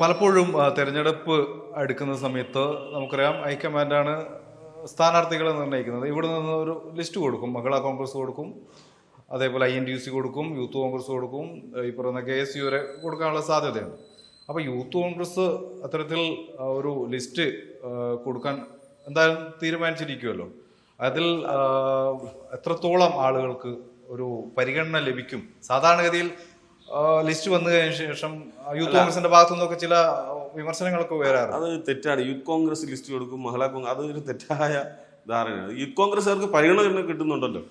പലപ്പോഴും തെരഞ്ഞെടുപ്പ് എടുക്കുന്ന സമയത്ത് നമുക്കറിയാം ഹൈക്കമാൻഡാണ് സ്ഥാനാർത്ഥികളെ നിർണയിക്കുന്നത്. ഇവിടെ നിന്ന് ഒരു ലിസ്റ്റ് കൊടുക്കും. മഹിളാ കോൺഗ്രസ് കൊടുക്കും. അതേപോലെ I N D U C കൊടുക്കും. യൂത്ത് കോൺഗ്രസ് കൊടുക്കും. ഈ പറയുന്ന കെ എസ് യു വരെ കൊടുക്കാനുള്ള സാധ്യതയുണ്ട്. അപ്പോൾ യൂത്ത് കോൺഗ്രസ് അത്തരത്തിൽ ഒരു ലിസ്റ്റ് കൊടുക്കാൻ എന്തായാലും തീരുമാനിച്ചിരിക്കുമല്ലോ അതിൽ എത്രത്തോളം ആളുകൾക്ക് ഒരു പരിഗണന ലഭിക്കും? സാധാരണഗതിയിൽ ലിസ്റ്റ് വന്നു കഴിഞ്ഞ ശേഷം യൂത്ത് കോൺഗ്രസിന്റെ ഭാഗത്തു നിന്നൊക്കെ ചില വിമർശനങ്ങളൊക്കെ വരാറ് അത് തെറ്റാണ്. യൂത്ത് കോൺഗ്രസ് ലിസ്റ്റ് കൊടുക്കും മഹിളാ കോൺഗ്രസ് അതൊരു തെറ്റായ ധാരണയാണ്. യൂത്ത് കോൺഗ്രസ്സുകാർക്ക് പരിഗണന കിട്ടുന്നുണ്ടല്ലോ.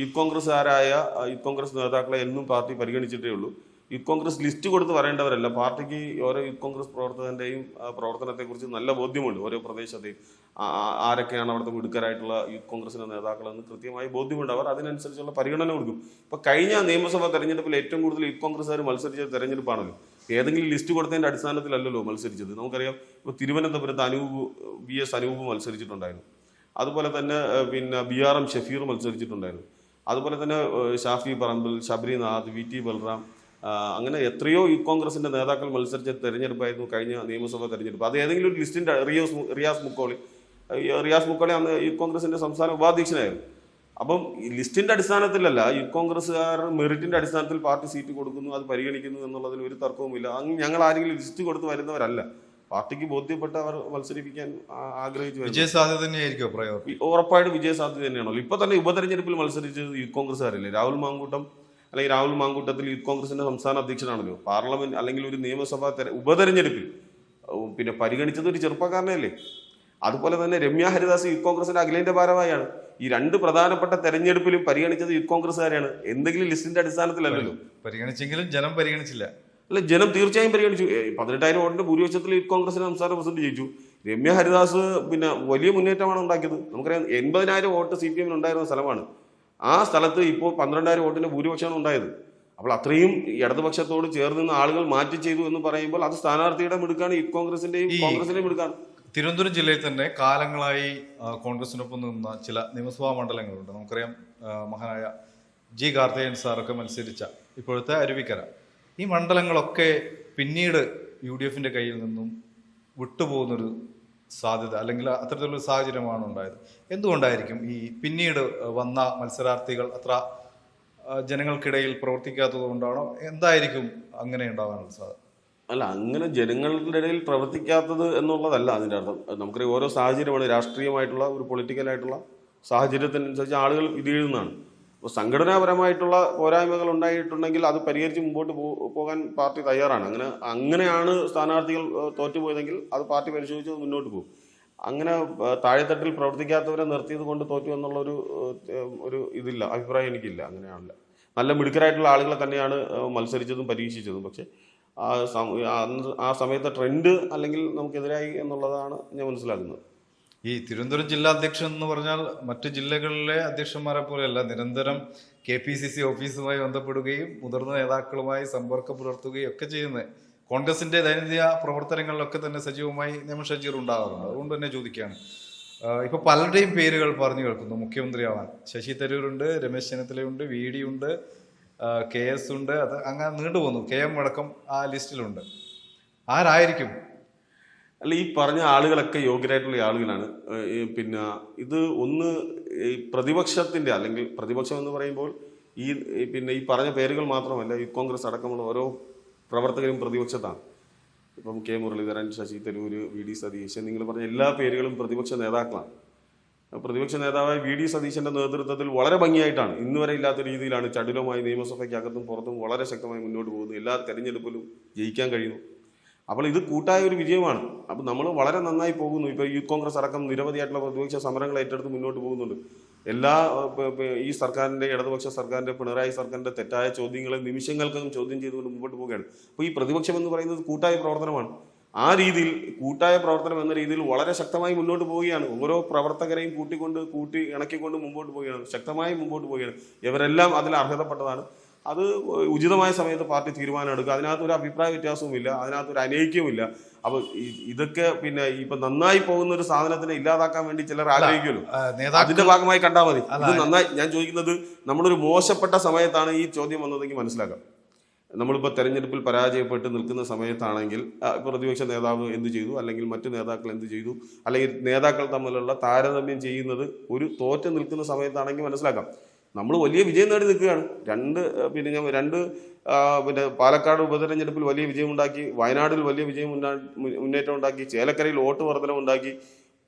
യൂത്ത് കോൺഗ്രസ്സുകാരായ യൂത്ത് കോൺഗ്രസ് നേതാക്കളെ എന്നും പാർട്ടി പരിഗണിച്ചിട്ടേ ഉള്ളൂ. യൂത്ത് കോൺഗ്രസ് ലിസ്റ്റ് കൊടുത്ത് പറയേണ്ടവരല്ല. പാർട്ടിക്ക് ഓരോ യൂത്ത് കോൺഗ്രസ് പ്രവർത്തകന്റെയും പ്രവർത്തനത്തെക്കുറിച്ച് നല്ല ബോധ്യമുണ്ട്. ഓരോ പ്രദേശത്തെയും ആരൊക്കെയാണ് അവിടുത്തെ മിടുക്കരായിട്ടുള്ള യൂത്ത് കോൺഗ്രസിന്റെ നേതാക്കളെന്ന് കൃത്യമായി ബോധ്യമുണ്ട്. അവർ അതിനനുസരിച്ചുള്ള പരിഗണന കൊടുക്കും. ഇപ്പൊ കഴിഞ്ഞ നിയമസഭാ തെരഞ്ഞെടുപ്പിൽ ഏറ്റവും കൂടുതൽ യൂത്ത് കോൺഗ്രസ്സുകാർ മത്സരിച്ച തെരഞ്ഞെടുപ്പാണല്ലോ. ഏതെങ്കിലും ലിസ്റ്റ് കൊടുത്തതിന്റെ അടിസ്ഥാനത്തിലല്ലല്ലോ മത്സരിച്ചത്. നമുക്കറിയാം ഇപ്പൊ തിരുവനന്തപുരത്ത് അനൂപ് വി എസ് അനൂപ് മത്സരിച്ചിട്ടുണ്ടായിരുന്നു. അതുപോലെ തന്നെ പിന്നെ ബി ആർ എം ഷഫീർ മത്സരിച്ചിട്ടുണ്ടായിരുന്നു. അതുപോലെ തന്നെ ഷാഫി പറമ്പിൽ ശബരിനാഥ് വി ടി ബൽറാം അങ്ങനെ എത്രയോ യൂത്ത് കോൺഗ്രസിന്റെ നേതാക്കൾ മത്സരിച്ച തെരഞ്ഞെടുപ്പായിരുന്നു കഴിഞ്ഞ നിയമസഭാ തെരഞ്ഞെടുപ്പ്. അത് ഏതെങ്കിലും ഒരു ലിസ്റ്റിന്റെ റിയോസ് റിയാസ് മുക്കോളി. റിയാസ് മുക്കോളി അന്ന് യൂത്ത് കോൺഗ്രസിന്റെ സംസ്ഥാന ഉപാധ്യക്ഷനായിരുന്നു. അപ്പം ലിസ്റ്റിന്റെ അടിസ്ഥാനത്തിലല്ല യൂത്ത് കോൺഗ്രസ്സുകാർ മെറിറ്റിന്റെ അടിസ്ഥാനത്തിൽ പാർട്ടി സീറ്റ് കൊടുക്കുന്നു അത് പരിഗണിക്കുന്നു എന്നുള്ളതിൽ ഒരു തർക്കവുമില്ല. അങ്ങ് ഞങ്ങൾ ആരെങ്കിലും ലിസ്റ്റ് കൊടുത്ത് വരുന്നവരല്ല. പാർട്ടിക്ക് ബോധ്യപ്പെട്ട് അവർ മത്സരിപ്പിക്കാൻ ആഗ്രഹിച്ചു വിജയസാധ്യത തന്നെയായിരിക്കും ഉറപ്പായിട്ട് വിജയസാധ്യത തന്നെയാണല്ലോ. ഇപ്പൊ തന്നെ ഉപതെരഞ്ഞെടുപ്പിൽ മത്സരിച്ചത് യൂത്ത് കോൺഗ്രസ്സുകാരല്ലേ? രാഹുൽ മാങ്കൂട്ടം അല്ലെങ്കിൽ രാഹുൽ മാങ്കൂട്ടത്തിൽ യൂത്ത് കോൺഗ്രസിന്റെ സംസ്ഥാന അധ്യക്ഷനാണല്ലോ. പാർലമെന്റ് അല്ലെങ്കിൽ ഒരു നിയമസഭാ തെര ഉപതെരഞ്ഞെടുപ്പിൽ. പിന്നെ പരിഗണിച്ചത് ഒരു ചെറുപ്പക്കാരനല്ലേ. അതുപോലെ തന്നെ രമ്യ ഹരിദാസ് യൂത്ത് കോൺഗ്രസിന്റെ അഖിലേന്ത്യാ ഭാരവാഹിയാണ്. ഈ രണ്ട് പ്രധാനപ്പെട്ട തെരഞ്ഞെടുപ്പിലും പരിഗണിച്ചത് യൂത്ത് കോൺഗ്രസ്സുകാരെയാണ് എന്തെങ്കിലും ലിസ്റ്റിന്റെ അടിസ്ഥാനത്തിലല്ലല്ലോ. പരിഗണിച്ചെങ്കിലും ജനം പരിഗണിച്ചില്ല. അല്ല ജനം തീർച്ചയായും പരിഗണിച്ചു. പതിനെട്ടായിരം വോട്ടിന്റെ ഭൂരിപക്ഷത്തിൽ യൂത്ത് കോൺഗ്രസിന്റെ സംസ്ഥാന പ്രസിഡന്റ് ജയിച്ചു. രമ്യ ഹരിദാസ് പിന്നെ വലിയ മുന്നേറ്റമാണ് ഉണ്ടാക്കിയത്. നമുക്കറിയാം എൺപതിനായിരം വോട്ട് സി പി എമ്മിന് ഉണ്ടായിരുന്ന സ്ഥലമാണ്. ആ സ്ഥലത്ത് ഇപ്പോൾ പന്ത്രണ്ടായിരം വോട്ടിന്റെ ഭൂരിപക്ഷമാണ് ഉണ്ടായത്. അപ്പോൾ അത്രയും ഇടതുപക്ഷത്തോട് ചേർന്ന് നിന്ന് ആളുകൾ മാറ്റി ചെയ്തു എന്ന് പറയുമ്പോൾ അത് സ്ഥാനാർത്ഥിയുടെ മിടുക്കാണ് ഈ കോൺഗ്രസിന്റെയും കോൺഗ്രസിന്റെയും മിടുക്കാണ്. തിരുവനന്തപുരം ജില്ലയിൽ തന്നെ കാലങ്ങളായി കോൺഗ്രസിനൊപ്പം നിന്ന ചില നിയമസഭാ മണ്ഡലങ്ങളുണ്ട്. നമുക്കറിയാം മഹാനായ ജി കാർത്തേയൻ സാറൊക്കെ മത്സരിച്ച ഇപ്പോഴത്തെ അരുവിക്കര. ഈ മണ്ഡലങ്ങളൊക്കെ പിന്നീട് യു ഡി എഫിന്റെ കയ്യിൽ നിന്നും വിട്ടുപോകുന്നൊരു സാധ്യത അല്ലെങ്കിൽ അത്തരത്തിലുള്ള സാഹചര്യമാണ് ഉണ്ടായത്. എന്തുകൊണ്ടായിരിക്കും ഈ പിന്നീട് വന്ന മത്സരാർത്ഥികൾ അത്ര ജനങ്ങൾക്കിടയിൽ പ്രവർത്തിക്കാത്തത് കൊണ്ടാണോ? എന്തായിരിക്കും അങ്ങനെ ഉണ്ടാകാനുള്ള സാധ്യത? അല്ല അങ്ങനെ ജനങ്ങളുടെ ഇടയിൽ പ്രവർത്തിക്കാത്തത് എന്നുള്ളതല്ല അതിന്റെ അർത്ഥം. നമുക്കറിയാം ഓരോ സാഹചര്യമാണ് രാഷ്ട്രീയമായിട്ടുള്ള ഒരു പൊളിറ്റിക്കലായിട്ടുള്ള സാഹചര്യത്തിനനുസരിച്ച് ആളുകൾ ഇത് എഴുതുന്നതാണ്. സംഘടനാപരമായിട്ടുള്ള പോരായ്മകൾ ഉണ്ടായിട്ടുണ്ടെങ്കിൽ അത് പരിഹരിച്ച് മുമ്പോട്ട് പോകാൻ പാർട്ടി തയ്യാറാണ്. അങ്ങനെ അങ്ങനെയാണ് സ്ഥാനാർത്ഥികൾ തോറ്റുപോയതെങ്കിൽ അത് പാർട്ടി പരിശോധിച്ച് മുന്നോട്ട് പോകും. അങ്ങനെ താഴെത്തട്ടിൽ പ്രവർത്തിക്കാത്തവരെ നിർത്തിയത് കൊണ്ട് തോറ്റു എന്നുള്ളൊരു ഒരു ഇതില്ല അഭിപ്രായം എനിക്കില്ല. അങ്ങനെയാണല്ല. നല്ല മിടുക്കരായിട്ടുള്ള ആളുകളെ തന്നെയാണ് മത്സരിച്ചതും പരീക്ഷിച്ചതും. പക്ഷേ ആ സമയത്തെ ട്രെൻഡ് അല്ലെങ്കിൽ നമുക്കെതിരായി എന്നുള്ളതാണ് ഞാൻ മനസ്സിലാക്കുന്നത്. ഈ തിരുവനന്തപുരം ജില്ലാ അധ്യക്ഷൻ എന്ന് പറഞ്ഞാൽ മറ്റ് ജില്ലകളിലെ അധ്യക്ഷന്മാരെ പോലെയല്ല നിരന്തരം കെ പി സി സി ഓഫീസുമായി ബന്ധപ്പെടുകയും മുതിർന്ന നേതാക്കളുമായി സമ്പർക്കം പുലർത്തുകയും ഒക്കെ ചെയ്യുന്നത് കോൺഗ്രസിന്റെ ദൈനംദിന പ്രവർത്തനങ്ങളിലൊക്കെ തന്നെ സജീവമായി നിയമ ഷജീർ ഉണ്ടാകാറുണ്ട്. അതുകൊണ്ട് തന്നെ ചോദിക്കുകയാണ്. ഇപ്പൊ പലരുടെയും പേരുകൾ പറഞ്ഞു കേൾക്കുന്നു. മുഖ്യമന്ത്രിയാവാൻ ശശി തരൂരുണ്ട് രമേശ് ചെന്നിത്തലയുണ്ട് വി ഡി ഉണ്ട് കെ എസ് ഉണ്ട് അത് അങ്ങനെ നീണ്ടുപോകുന്നു. കെ എം അടക്കം ആ ലിസ്റ്റിലുണ്ട്. ആരായിരിക്കും അല്ല ഈ പറഞ്ഞ ആളുകളൊക്കെ യോഗ്യരായിട്ടുള്ള ആളുകളാണ്. പിന്നെ ഇത് ഒന്ന് ഈ പ്രതിപക്ഷത്തിന്റെ അല്ലെങ്കിൽ പ്രതിപക്ഷം എന്ന് പറയുമ്പോൾ ഈ പിന്നെ ഈ പറഞ്ഞ പേരുകൾ മാത്രമല്ല ഈ കോൺഗ്രസ് അടക്കമുള്ള ഓരോ പ്രവർത്തകരും പ്രതിപക്ഷത്താണ്. ഇപ്പം K Muraleedharan Shashi Tharoor V D Satheesan നിങ്ങൾ പറഞ്ഞ എല്ലാ പേരുകളും പ്രതിപക്ഷ നേതാക്കളാണ്. പ്രതിപക്ഷ നേതാവായ വി ഡി സതീശന്റെ നേതൃത്വത്തിൽ വളരെ ഭംഗിയായിട്ടാണ് ഇന്ന് വരെ ഇല്ലാത്ത രീതിയിലാണ് ചടുലമായി നിയമസഭയ്ക്കകത്തും പുറത്തും വളരെ ശക്തമായി മുന്നോട്ട് പോകുന്നത്. എല്ലാ തെരഞ്ഞെടുപ്പിലും ജയിക്കാൻ കഴിയുന്നു. അപ്പോൾ ഇത് കൂട്ടായ ഒരു വിജയമാണ്. അപ്പോൾ നമ്മൾ വളരെ നന്നായി പോകുന്നു. ഇപ്പോൾ യൂത്ത് കോൺഗ്രസ് അടക്കം നിരവധിയായിട്ടുള്ള പ്രതിപക്ഷ സമരങ്ങൾ ഏറ്റെടുത്ത് മുന്നോട്ട് പോകുന്നുണ്ട്. എല്ലാ ഈ സർക്കാരിന്റെ ഇടതുപക്ഷ സർക്കാരിന്റെ പിണറായി സർക്കാരിന്റെ തെറ്റായ ചോദ്യങ്ങളെ നിമിഷങ്ങൾക്കും ചോദ്യം ചെയ്തുകൊണ്ട് മുമ്പോട്ട് പോവുകയാണ്. അപ്പോൾ ഈ പ്രതിപക്ഷം എന്ന് പറയുന്നത് കൂട്ടായ പ്രവർത്തനമാണ്. ആ രീതിയിൽ കൂട്ടായ പ്രവർത്തനം എന്ന രീതിയിൽ വളരെ ശക്തമായി മുന്നോട്ട് പോവുകയാണ്. ഓരോ പ്രവർത്തകരെയും കൂട്ടിക്കൊണ്ട് കൂട്ടി ഇണക്കിക്കൊണ്ട് മുമ്പോട്ട് പോവുകയാണ്. ശക്തമായി മുമ്പോട്ട് പോവുകയാണ്. ഇവരെല്ലാം അതിൽ അർഹതപ്പെട്ടതാണ്. അത് ഉചിതമായ സമയത്ത് പാർട്ടി തീരുമാനം എടുക്കുക അതിനകത്ത് ഒരു അഭിപ്രായ വ്യത്യാസവുമില്ല അതിനകത്ത് ഒരു അനൈക്യവുമില്ല. അപ്പൊ ഇതൊക്കെ പിന്നെ ഇപ്പൊ നന്നായി പോകുന്ന ഒരു സാധനത്തിനെ ഇല്ലാതാക്കാൻ വേണ്ടി ചിലർ ആഗ്രഹിക്കുമല്ലോ. അതിന്റെ ഭാഗമായി കണ്ടാൽ മതി. അത് ഇത് നന്നായി ഞാൻ ചോദിക്കുന്നത് നമ്മളൊരു മോശപ്പെട്ട സമയത്താണ് ഈ ചോദ്യം വന്നതെങ്കിൽ മനസ്സിലാക്കാം. നമ്മളിപ്പോൾ തെരഞ്ഞെടുപ്പിൽ പരാജയപ്പെട്ട് നിൽക്കുന്ന സമയത്താണെങ്കിൽ പ്രതിപക്ഷ നേതാവ് എന്ത് ചെയ്തു? അല്ലെങ്കിൽ മറ്റു നേതാക്കൾ എന്ത് ചെയ്തു? അല്ലെങ്കിൽ നേതാക്കൾ തമ്മിലുള്ള താരതമ്യം ചെയ്യുന്നത് ഒരു തോറ്റ് നിൽക്കുന്ന സമയത്താണെങ്കിൽ മനസ്സിലാക്കാം. നമ്മൾ വലിയ വിജയം നേടി നിൽക്കുകയാണ്. രണ്ട് പിന്നെ ഞാൻ രണ്ട് പിന്നെ പാലക്കാട് ഉപതെരഞ്ഞെടുപ്പിൽ വലിയ വിജയം ഉണ്ടാക്കി വയനാടിൽ വലിയ വിജയം മുന്നേറ്റം ഉണ്ടാക്കി ചേലക്കരയിൽ വോട്ട് വർധനം ഉണ്ടാക്കി.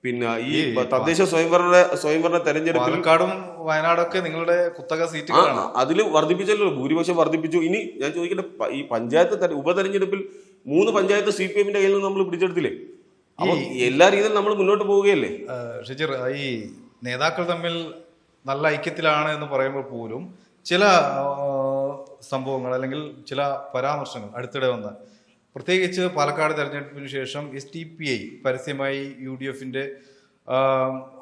പിന്നെ ഈ തദ്ദേശ സ്വയംഭരണ സ്വയംഭരണ തെരഞ്ഞെടുപ്പിൽ പാലക്കാടും വയനാടൊക്കെ നിങ്ങളുടെ കുത്തക സീറ്റുകളാണ്. അതിൽ വർദ്ധിപ്പിച്ചല്ലോ ഭൂരിപക്ഷം വർദ്ധിപ്പിച്ചു ഇനി ഞാൻ ചോദിക്കട്ടെ ഈ പഞ്ചായത്ത് തെര- ഉപതെരഞ്ഞെടുപ്പിൽ മൂന്ന് പഞ്ചായത്ത് സി പി എമ്മിന്റെ കയ്യിൽ നിന്ന് നമ്മൾ പിടിച്ചെടുത്തില്ലേ? എല്ലാ രീതിയിലും നമ്മൾ മുന്നോട്ട് പോവുകയല്ലേ? ഷിജിർ ഈ നേതാക്കൾ തമ്മിൽ നല്ല ഐക്യത്തിലാണ് എന്ന് പറയുമ്പോൾ പോലും ചില സംഭവങ്ങൾ അല്ലെങ്കിൽ ചില പരാമർശങ്ങൾ അടുത്തിടെ വന്ന പ്രത്യേകിച്ച് പാലക്കാട് തെരഞ്ഞെടുപ്പിന് ശേഷം എസ് ടി പി ഐ പരസ്യമായി യു ഡി എഫിന്റെ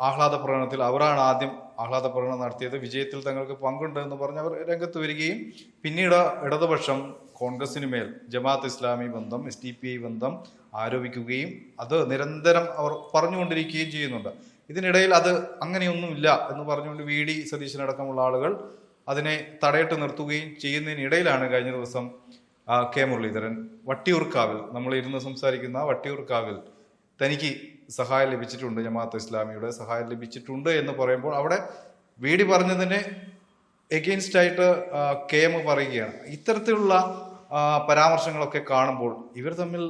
ആഹ്ലാദ പ്രകടനത്തിൽ അവരാണ് ആദ്യം ആഹ്ലാദ പ്രകടനം നടത്തിയത്. വിജയത്തിൽ തങ്ങൾക്ക് പങ്കുണ്ട് എന്ന് പറഞ്ഞ് അവർ രംഗത്ത് വരികയും പിന്നീട് ഇടതുപക്ഷം കോൺഗ്രസിന് മേൽ ജമാഅത്ത് ഇസ്ലാമി ബന്ധം എസ് ടി പി ഐ ബന്ധം ആരോപിക്കുകയും അത് നിരന്തരം അവർ പറഞ്ഞുകൊണ്ടിരിക്കുകയും ചെയ്യുന്നുണ്ട്. ഇതിനിടയിൽ അത് അങ്ങനെയൊന്നുമില്ല എന്ന് പറഞ്ഞുകൊണ്ട് വി ഡി സതീശനടക്കമുള്ള ആളുകൾ അതിനെ തടയിട്ട് നിർത്തുകയും ചെയ്യുന്നതിനിടയിലാണ് കഴിഞ്ഞ ദിവസം കെ മുരളീധരൻ വട്ടിയൂർക്കാവിൽ നമ്മൾ ഇരുന്ന് സംസാരിക്കുന്ന വട്ടിയൂർക്കാവിൽ തനിക്ക് സഹായം ലഭിച്ചിട്ടുണ്ട് ജമാഅത്ത് ഇസ്ലാമിയുടെ സഹായം ലഭിച്ചിട്ടുണ്ട് എന്ന് പറയുമ്പോൾ അവിടെ വി ഡി പറഞ്ഞതിനെ എഗെയിൻസ്റ്റ് ആയിട്ട് കെ എം പറയുകയാണ്. ഇത്തരത്തിലുള്ള പരാമർശങ്ങളൊക്കെ കാണുമ്പോൾ ഇവർ തമ്മിൽ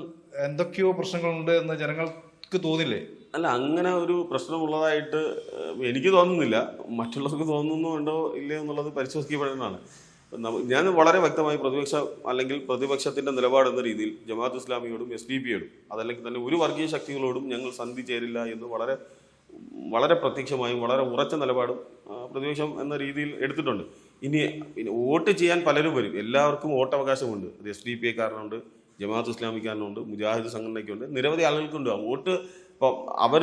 എന്തൊക്കെയോ പ്രശ്നങ്ങളുണ്ട് എന്ന് ജനങ്ങൾക്ക് തോന്നില്ലേ? അല്ല അങ്ങനെ ഒരു പ്രശ്നമുള്ളതായിട്ട് എനിക്ക് തോന്നുന്നില്ല. മറ്റുള്ളവർക്ക് തോന്നുന്നുണ്ടോ ഇല്ലയോ എന്നുള്ളത് പരിശോധിക്കപ്പെടേണ്ടതാണ്. ഞാൻ വളരെ വ്യക്തമായി പ്രതിപക്ഷ അല്ലെങ്കിൽ പ്രതിപക്ഷത്തിന്റെ നിലപാട് എന്ന രീതിയിൽ ജമാഅത്ത് ഇസ്ലാമിയോടും എസ് ഡി പിയോടും അതല്ലെങ്കിൽ തന്നെ ഒരു വർഗീയ ശക്തികളോടും ഞങ്ങൾ സന്ധി ചേരില്ല എന്ന് വളരെ വളരെ പ്രത്യക്ഷമായും വളരെ ഉറച്ച നിലപാടും പ്രതിപക്ഷം എന്ന രീതിയിൽ എടുത്തിട്ടുണ്ട്. ഇനി വോട്ട് ചെയ്യാൻ പലരും വരും. എല്ലാവർക്കും വോട്ടവകാശമുണ്ട്. അത് എസ് ഡി പി ഐക്കാരനുണ്ട് ജമാഅത്ത് ഇസ്ലാമിക്കാരനുണ്ട് മുജാഹിദ് സംഘടനയ്ക്കുണ്ട്. നിരവധി ആളുകൾക്കുണ്ട്. വോട്ട് ഇപ്പം അവർ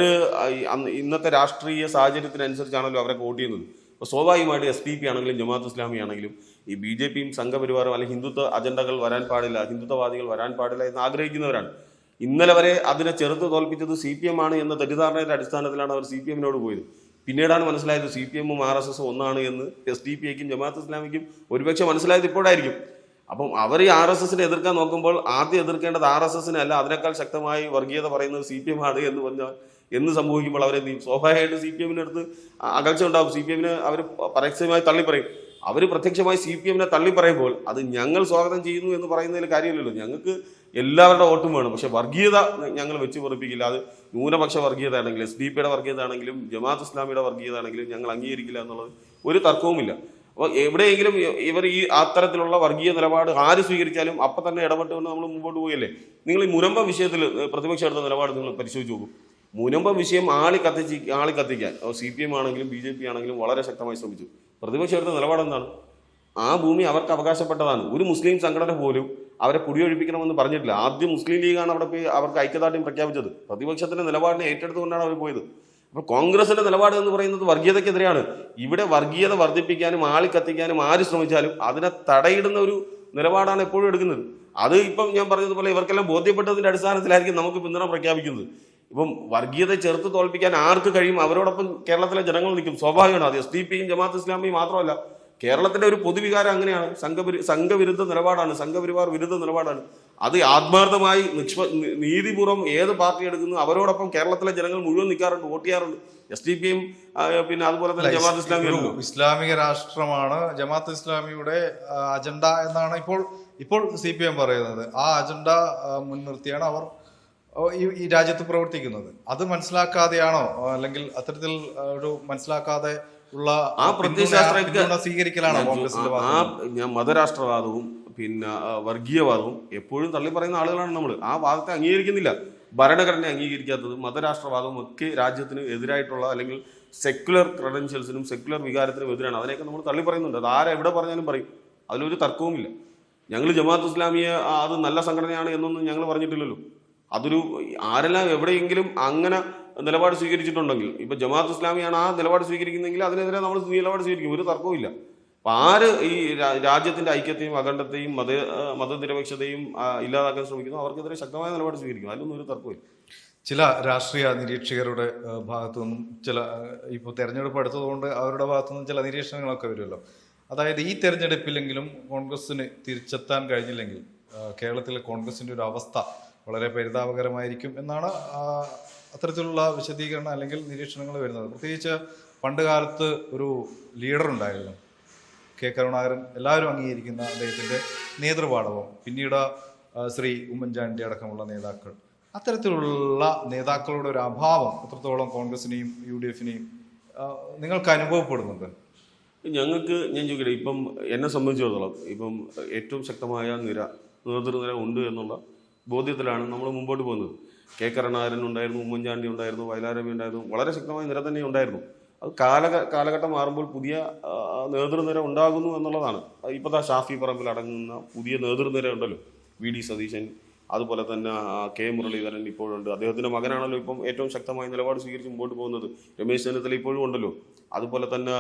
അന്ന് ഇന്നത്തെ രാഷ്ട്രീയ സാഹചര്യത്തിനനുസരിച്ചാണല്ലോ അവരൊക്കെ വോട്ട് ചെയ്യുന്നത്. അപ്പോൾ സ്വാഭാവികമായിട്ട് എസ് ഡി പി ആണെങ്കിലും ജമാഅത്ത് ഇസ്ലാമി ആണെങ്കിലും ഈ ബി ജെ പിയും സംഘപരിവാറും അല്ലെങ്കിൽ ഹിന്ദുത്വ അജണ്ടകൾ വരാൻ പാടില്ല ഹിന്ദുത്വവാദികൾ വരാൻ പാടില്ല എന്ന് ആഗ്രഹിക്കുന്നവരാണ്. ഇന്നലെ വരെ അതിനെ ചെറുത്ത് തോൽപ്പിച്ചത് സി പി എം ആണ് എന്ന തെറ്റിദ്ധാരണയുടെ അടിസ്ഥാനത്തിലാണ് അവർ സി പി എമ്മിനോട് പോയത്. പിന്നീടാണ് മനസ്സിലായത് സി പി എമ്മും ആർ എസ് എസും ഒന്നാണ് എന്ന് എസ് ഡി പി ഐക്കും ജമാഅത്ത് ഇസ്ലാമിക്കും ഒരുപക്ഷെ മനസ്സിലായത് ഇപ്പോഴായിരിക്കും. അപ്പം അവർ ഈ ആർ എസ് എസിനെ എതിർക്കാൻ നോക്കുമ്പോൾ ആദ്യം എതിർക്കേണ്ടത് ആർ എസ് എസിനെ അല്ല അതിനേക്കാൾ ശക്തമായി വർഗീയത പറയുന്നത് സി പി എം ആണ് എന്ന് പറഞ്ഞാൽ എന്ന് സംഭവിക്കുമ്പോൾ അവരെ നീ സ്വാഭാവികമായിട്ട് സി പി എമ്മിന്റെ അടുത്ത് അകൽച്ച ഉണ്ടാവും സി പി എമ്മിനെ അവർ പരസ്യമായി തള്ളി പറയും അവർ പ്രത്യക്ഷമായി സി പി എമ്മിനെ തള്ളി പറയുമ്പോൾ അത് ഞങ്ങൾ സ്വാഗതം ചെയ്യുന്നു എന്ന് പറയുന്നതിൽ കാര്യമില്ലല്ലോ. ഞങ്ങൾക്ക് എല്ലാവരുടെ വോട്ടും വേണം. പക്ഷേ വർഗീയത ഞങ്ങൾ വെച്ച് പൊറിപ്പിക്കില്ല. അത് ന്യൂനപക്ഷ വർഗീയത ആണെങ്കിലും എസ് ഡി പിയുടെ വർഗീയത ആണെങ്കിലും ജമാഅത്ത് ഇസ്ലാമിയുടെ വർഗീയത ആണെങ്കിലും ഞങ്ങൾ അംഗീകരിക്കില്ല എന്നുള്ളത് ഒരു തർക്കവുമില്ല. അപ്പോൾ എവിടെയെങ്കിലും ഇവർ ഈ അത്തരത്തിലുള്ള വർഗീയ നിലപാട് ആര് സ്വീകരിച്ചാലും അപ്പം തന്നെ ഇടപെട്ടുകൊണ്ട് നമ്മൾ മുമ്പോട്ട് പോയല്ലേ നിങ്ങൾ ഈ മുനമ്പ വിഷയത്തിൽ പ്രതിപക്ഷം എടുത്ത നിലപാട് നിങ്ങൾ പരിശോധിച്ച് നോക്കും. മുനമ്പ വിഷയം ആളി കത്തിച്ച് ആളി കത്തിക്കാൻ സി പി എം ആണെങ്കിലും ബി ജെ പി ആണെങ്കിലും വളരെ ശക്തമായി ശ്രമിച്ചു. പ്രതിപക്ഷം എടുത്ത നിലപാട് എന്താണ്? ആ ഭൂമി അവർക്ക് അവകാശപ്പെട്ടതാണ്. ഒരു മുസ്ലിം സംഘടന പോലും അവരെ കുടിയൊഴിപ്പിക്കണമെന്ന് പറഞ്ഞിട്ടില്ല. ആദ്യം മുസ്ലിം ലീഗാണ് അവിടെ പോയി അവർക്ക് ഐക്യദാർഢ്യം പ്രഖ്യാപിച്ചത്. പ്രതിപക്ഷത്തിന്റെ നിലപാടിനെ ഏറ്റെടുത്തുകൊണ്ടാണ് അവർ പോയത്. അപ്പോൾ കോൺഗ്രസിന്റെ നിലപാട് എന്ന് പറയുന്നത് വർഗീയതയ്ക്കെതിരെയാണ്. ഇവിടെ വർഗീയത വർദ്ധിപ്പിക്കാനും ആളി കത്തിക്കാനും ആര് ശ്രമിച്ചാലും അതിനെ തടയിടുന്ന ഒരു നിലപാടാണ് എപ്പോഴും എടുക്കുന്നത്. അത് ഇപ്പം ഞാൻ പറഞ്ഞതുപോലെ ഇവർക്കെല്ലാം ബോധ്യപ്പെട്ടതിന്റെ അടിസ്ഥാനത്തിലായിരിക്കും നമുക്ക് പിന്തുണ പ്രഖ്യാപിക്കുന്നത്. ഇപ്പം വർഗീയത ചെറുത്ത് തോൽപ്പിക്കാൻ ആർക്ക് കഴിയും? അവരോടൊപ്പം കേരളത്തിലെ ജനങ്ങൾ നിൽക്കും. സ്വാഭാവികമാണ്. അത് എസ് ഡി പിയും ജമാഅത്ത് ഇസ്ലാമിയും മാത്രമല്ല. കേരളത്തിന്റെ ഒരു പൊതുവികാരം അങ്ങനെയാണ്. സംഘപരി സംഘവിരുദ്ധ നിലപാടാണ്. സംഘപരിവാർ വിരുദ്ധ നിലപാടാണ്. അത് ആത്മാർത്ഥമായി നിക്ഷ നീതിപൂർവം ഏത് പാർട്ടി എടുക്കുന്നു അവരോടൊപ്പം കേരളത്തിലെ ജനങ്ങൾ മുഴുവൻ നിൽക്കാറുണ്ട് വോട്ട് ചെയ്യാറുണ്ട്. എസ് ഡി പിയും പിന്നെ അതുപോലെ തന്നെ ജമാഅത്ത് ഇസ്ലാമി ഇസ്ലാമിക രാഷ്ട്രമാണ് ജമാഅത്ത് ഇസ്ലാമിയുടെ അജണ്ട എന്നാണ് ഇപ്പോൾ ഇപ്പോൾ സി പി എം പറയുന്നത്. ആ അജണ്ട മുൻനിർത്തിയാണ് അവർ ഈ ഈ രാജ്യത്ത് പ്രവർത്തിക്കുന്നത്. അത് മനസ്സിലാക്കാതെയാണോ അല്ലെങ്കിൽ അത്തരത്തിൽ ഒരു മനസ്സിലാക്കാതെ ഉള്ള ആ പിന്തുണ- സ്വീകരിക്കലാണ് കോൺഗ്രസിന്റെ ആ ഞാൻ മതരാഷ്ട്രവാദവും പിന്നെ വർഗീയവാദവും എപ്പോഴും തള്ളി പറയുന്ന ആളുകളാണ് നമ്മൾ ആ വാദത്തെ അംഗീകരിക്കുന്നില്ല. ഭരണഘടന അംഗീകരിക്കാത്തത് മതരാഷ്ട്രവാദവും ഒക്കെ രാജ്യത്തിന് എതിരായിട്ടുള്ള അല്ലെങ്കിൽ സെക്യുലർ ക്രെഡൻഷ്യൽസിനും സെക്യുലർ വികാരത്തിനും എതിരാണ്. അതിനെയൊക്കെ നമ്മൾ തള്ളി പറയുന്നുണ്ട് അത് ആരെ എവിടെ പറഞ്ഞാലും പറയും. അതിലൊരു തർക്കവുമില്ല. ഞങ്ങൾ ജമാഅത്ത് ഇസ്ലാമിയെ അത് നല്ല സംഘടനയാണ് എന്നൊന്നും ഞങ്ങൾ പറഞ്ഞിട്ടില്ലല്ലോ. അതൊരു ആരെല്ലാം എവിടെയെങ്കിലും അങ്ങനെ നിലപാട് സ്വീകരിച്ചിട്ടുണ്ടെങ്കിൽ ഇപ്പൊ ജമാഅത്ത് ഇസ്ലാമിയാണ് ആ നിലപാട് സ്വീകരിക്കുന്നതെങ്കിൽ അതിനെതിരെ നമ്മൾ നിലപാട് സ്വീകരിക്കും ഒരു തർക്കവുമില്ല അപ്പൊ ആര് ഈ രാജ്യത്തിന്റെ ഐക്യത്തെയും അഖണ്ഡത്തെയും മത മതനിരപേക്ഷതയും ഇല്ലാതാക്കാൻ ശ്രമിക്കുന്നു അവർക്കെതിരെ ശക്തമായ നിലപാട് സ്വീകരിക്കും. അതിലൊന്നും ഒരു തർക്കമില്ല ചില രാഷ്ട്രീയ നിരീക്ഷകരുടെ ഭാഗത്തു നിന്നും ചില ഇപ്പോൾ തെരഞ്ഞെടുപ്പ് അടുത്തതുകൊണ്ട് അവരുടെ ഭാഗത്തു നിന്നും ചില നിരീക്ഷണങ്ങളൊക്കെ വരുമല്ലോ. അതായത് ഈ തെരഞ്ഞെടുപ്പിലെങ്കിലും കോൺഗ്രസിന് തിരിച്ചെത്താൻ കഴിഞ്ഞില്ലെങ്കിൽ കേരളത്തിലെ കോൺഗ്രസിന്റെ ഒരു അവസ്ഥ വളരെ പരിതാപകരമായിരിക്കും എന്നാണ് അത്തരത്തിലുള്ള വിശദീകരണം അല്ലെങ്കിൽ നിരീക്ഷണങ്ങൾ വരുന്നത്. പ്രത്യേകിച്ച് പണ്ട് കാലത്ത് ഒരു ലീഡർ ഉണ്ടായിരുന്നു. കെ കരുണാകരൻ എല്ലാവരും അംഗീകരിക്കുന്ന അദ്ദേഹത്തിന്റെ നേതൃപാടവം പിന്നീട് ശ്രീ ഉമ്മൻചാണ്ടി അടക്കമുള്ള നേതാക്കൾ. അത്തരത്തിലുള്ള നേതാക്കളുടെ ഒരു അഭാവം എത്രത്തോളം കോൺഗ്രസിനെയും യു ഡി എഫിനെയും നിങ്ങൾക്ക് അനുഭവപ്പെടുന്നുണ്ട്? ഞങ്ങൾക്ക് ഞാൻ ചോദിക്കട്ടെ ഇപ്പം എന്നെ സംബന്ധിച്ചിടത്തോളം ഇപ്പം ഏറ്റവും ശക്തമായ നിര നേതൃനിര ഉണ്ട് എന്നുള്ള ബോധ്യത്തിലാണ് നമ്മൾ മുമ്പോട്ട് പോകുന്നത്. കെ. കരുണാകരൻ ഉണ്ടായിരുന്നു ഉമ്മൻചാണ്ടി ഉണ്ടായിരുന്നു വയലാരവി ഉണ്ടായിരുന്നു വളരെ ശക്തമായ നിര തന്നെ ഉണ്ടായിരുന്നു. അത് കാല കാലഘട്ടം മാറുമ്പോൾ പുതിയ നേതൃനിര ഉണ്ടാകുന്നു എന്നുള്ളതാണ്. ഇപ്പോൾ ദാ ഷാഫി പറമ്പിൽ അടങ്ങുന്ന പുതിയ നേതൃനിര ഉണ്ടല്ലോ വി. ഡി. സതീശൻ അതുപോലെ തന്നെ കെ മുരളീധരൻ ഇപ്പോഴുണ്ട്. അദ്ദേഹത്തിന്റെ മകനാണല്ലോ ഇപ്പം ഏറ്റവും ശക്തമായ നിലപാട് സ്വീകരിച്ച് മുമ്പോട്ട് പോകുന്നത്. രമേശ് ചെന്നിത്തല ഇപ്പോഴും ഉണ്ടല്ലോ. അതുപോലെ തന്നെ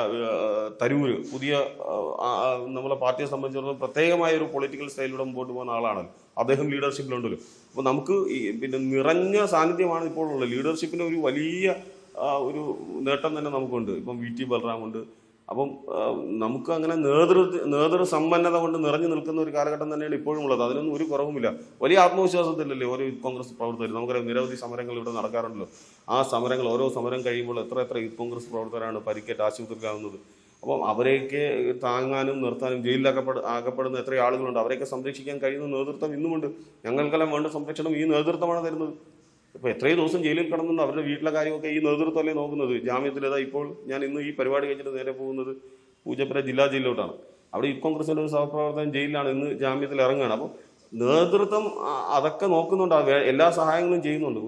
തരൂര് പുതിയ നമ്മളെ പാർട്ടിയെ സംബന്ധിച്ചിടത്തോളം പ്രത്യേകമായ ഒരു പൊളിറ്റിക്കൽ സ്റ്റൈലിലൂടെ മുമ്പോട്ട് പോകുന്ന ആളാണല്ലോ അദ്ദേഹം ലീഡർഷിപ്പിലുണ്ടല്ലോ അപ്പോൾ നമുക്ക് പിന്നെ നിറഞ്ഞ സാന്നിധ്യമാണ് ഇപ്പോഴുള്ളത്. ലീഡർഷിപ്പിന്റെ ഒരു വലിയ ഒരു നേട്ടം തന്നെ നമുക്കുണ്ട്. ഇപ്പം വി ടി ബലറാമുണ്ട് അപ്പം നമുക്ക് അങ്ങനെ നേതൃ നേതൃ സമ്പന്നത കൊണ്ട് നിറഞ്ഞു നിൽക്കുന്ന ഒരു കാലഘട്ടം തന്നെയാണ് ഇപ്പോഴും ഉള്ളത്. അതിനൊന്നും ഒരു കുറവുമില്ല. വലിയ ആത്മവിശ്വാസത്തിലല്ലേ ഓരോ കോൺഗ്രസ് പ്രവർത്തകർ നമുക്കറിയാം നിരവധി സമരങ്ങൾ ഇവിടെ നടക്കാറുണ്ടല്ലോ. ആ സമരങ്ങൾ ഓരോ സമരം കഴിയുമ്പോൾ എത്ര എത്ര യൂത്ത് കോൺഗ്രസ് പ്രവർത്തകരാണ് പരിക്കേറ്റ് ആശുപത്രിയിലാവുന്നത് അപ്പം അവരെയൊക്കെ താങ്ങാനും നിർത്താനും ജയിലിലാക്കപ്പെട ആക്കപ്പെടുന്ന എത്ര ആളുകളുണ്ട്. അവരെയൊക്കെ സംരക്ഷിക്കാൻ കഴിയുന്ന നേതൃത്വം ഇന്നുമുണ്ട്. ഞങ്ങൾക്കെല്ലാം വേണ്ട സംരക്ഷണം ഈ നേതൃത്വമാണ് തരുന്നത്. ഇപ്പൊ എത്രയോ ദിവസം ജയിലിൽ കിടന്നുണ്ട് അവരുടെ വീട്ടിലെ കാര്യമൊക്കെ ഈ നേതൃത്വമല്ലേ നോക്കുന്നത്? ജാമ്യത്തിലേതാ ഇപ്പോൾ ഞാൻ ഇന്ന് ഈ പരിപാടി കഴിഞ്ഞിട്ട് നേരെ പോകുന്നത് പൂജപ്പുര ജില്ലാ ജയിലിലോട്ടാണ്. അവിടെ ഈ കോൺഗ്രസിന്റെ ഒരു സഹപ്രവർത്തകൻ ജയിലിലാണ് ഇന്ന് ജാമ്യത്തിൽ ഇറങ്ങുകയാണ്. അപ്പോൾ നേതൃത്വം അതൊക്കെ നോക്കുന്നുണ്ട്. എല്ലാ സഹായങ്ങളും ചെയ്യുന്നുണ്ട്.